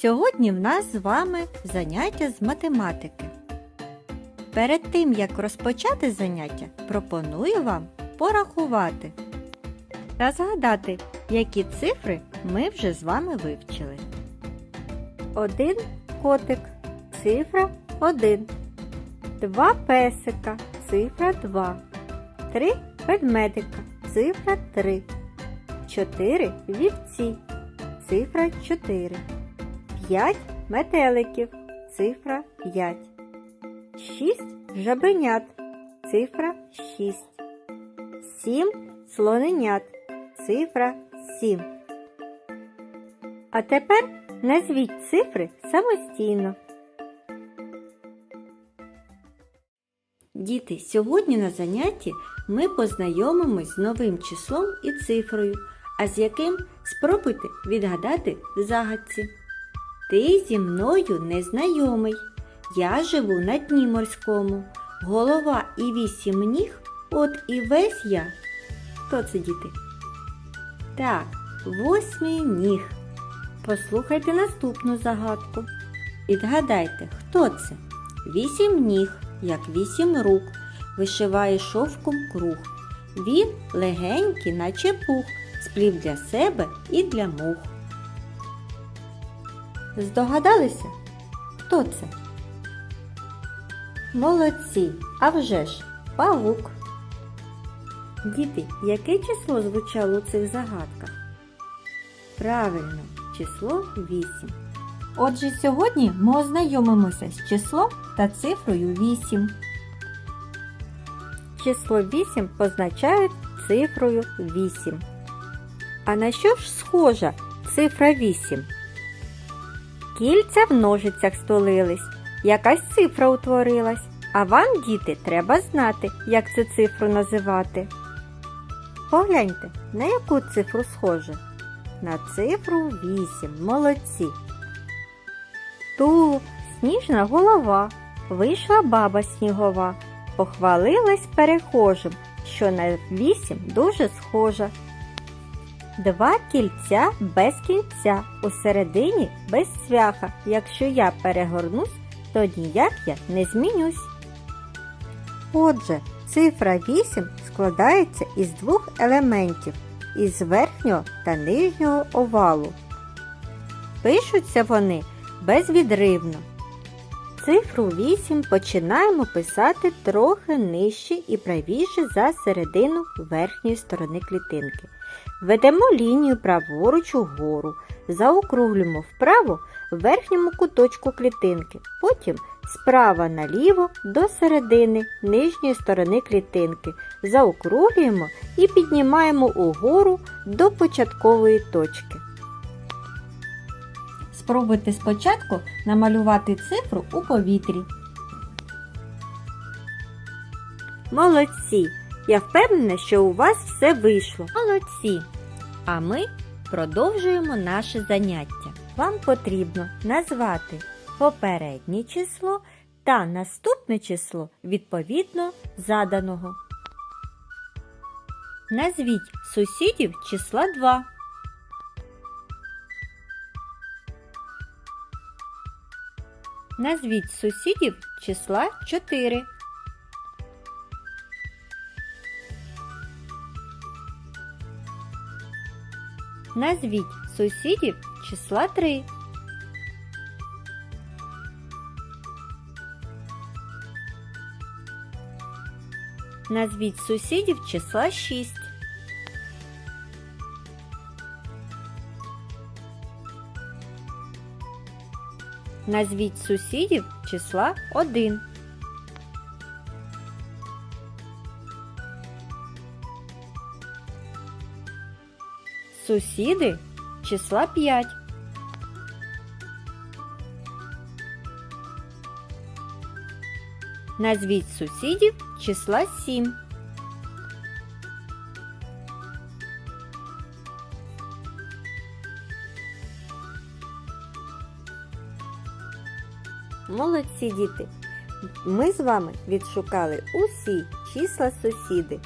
Сьогодні в нас з вами заняття з математики. Перед тим, як розпочати заняття, пропоную вам порахувати та згадати, які цифри ми вже з вами вивчили. Один котик, цифра 1. Два песика, цифра 2. Три ведмедика, цифра 3. Чотири вівці, цифра 4. 5 метеликів, цифра 5. 6 жабенят, цифра 6. 7 слоненят, цифра 7. А тепер назвіть цифри самостійно. Діти, сьогодні на занятті ми познайомимось з новим числом і цифрою, а з яким спробуйте відгадати в загадці. Ти зі мною незнайомий. Я живу на дні морському. Голова і вісім ніг, от і весь я. Хто це діти? Так, восьмий ніг. Послухайте наступну загадку. Відгадайте, хто це? Вісім ніг, як вісім рук, вишиває шовком круг. Він легенький, наче пух, сплів для себе і для мух. Здогадалися? Хто це? Молодці! А вже ж, павук. Діти, яке число звучало у цих загадках? Правильно, число 8. Отже, сьогодні ми ознайомимося з числом та цифрою 8. Число 8 позначають цифрою 8. А на що ж схожа цифра 8? Кільця в ножицях столились, якась цифра утворилась. А вам, діти, треба знати, як цю цифру називати. Погляньте, на яку цифру схоже? На цифру 8. Молодці. Тулуб, сніжна голова. Вийшла баба снігова, похвалилась перехожим, що на 8 дуже схожа. Два кільця без кінця, усередині без цвяха. Якщо я перегорнусь, то ніяк я не змінюсь. Отже, цифра 8 складається із двох елементів із верхнього та нижнього овалу. Пишуться вони безвідривно. Цифру 8 починаємо писати трохи нижче і правіше за середину верхньої сторони клітинки. Ведемо лінію праворуч угору, заокруглюємо вправо в верхньому куточку клітинки, потім справа наліво до середини нижньої сторони клітинки, заокруглюємо і піднімаємо угору до початкової точки. Спробуйте спочатку намалювати цифру у повітрі. Молодці! Я впевнена, що у вас все вийшло. Молодці! А ми продовжуємо наше заняття. Вам потрібно назвати попереднє число та наступне число відповідно заданого. Назвіть сусідів числа 2. Назвіть сусідів числа 4. Назвіть сусідів числа 3. Назвіть сусідів числа 6. Назвіть сусідів числа 1. Сусіди числа 5. Назвіть сусідів числа 7. Молодці діти! Ми з вами відшукали усі числа сусіди.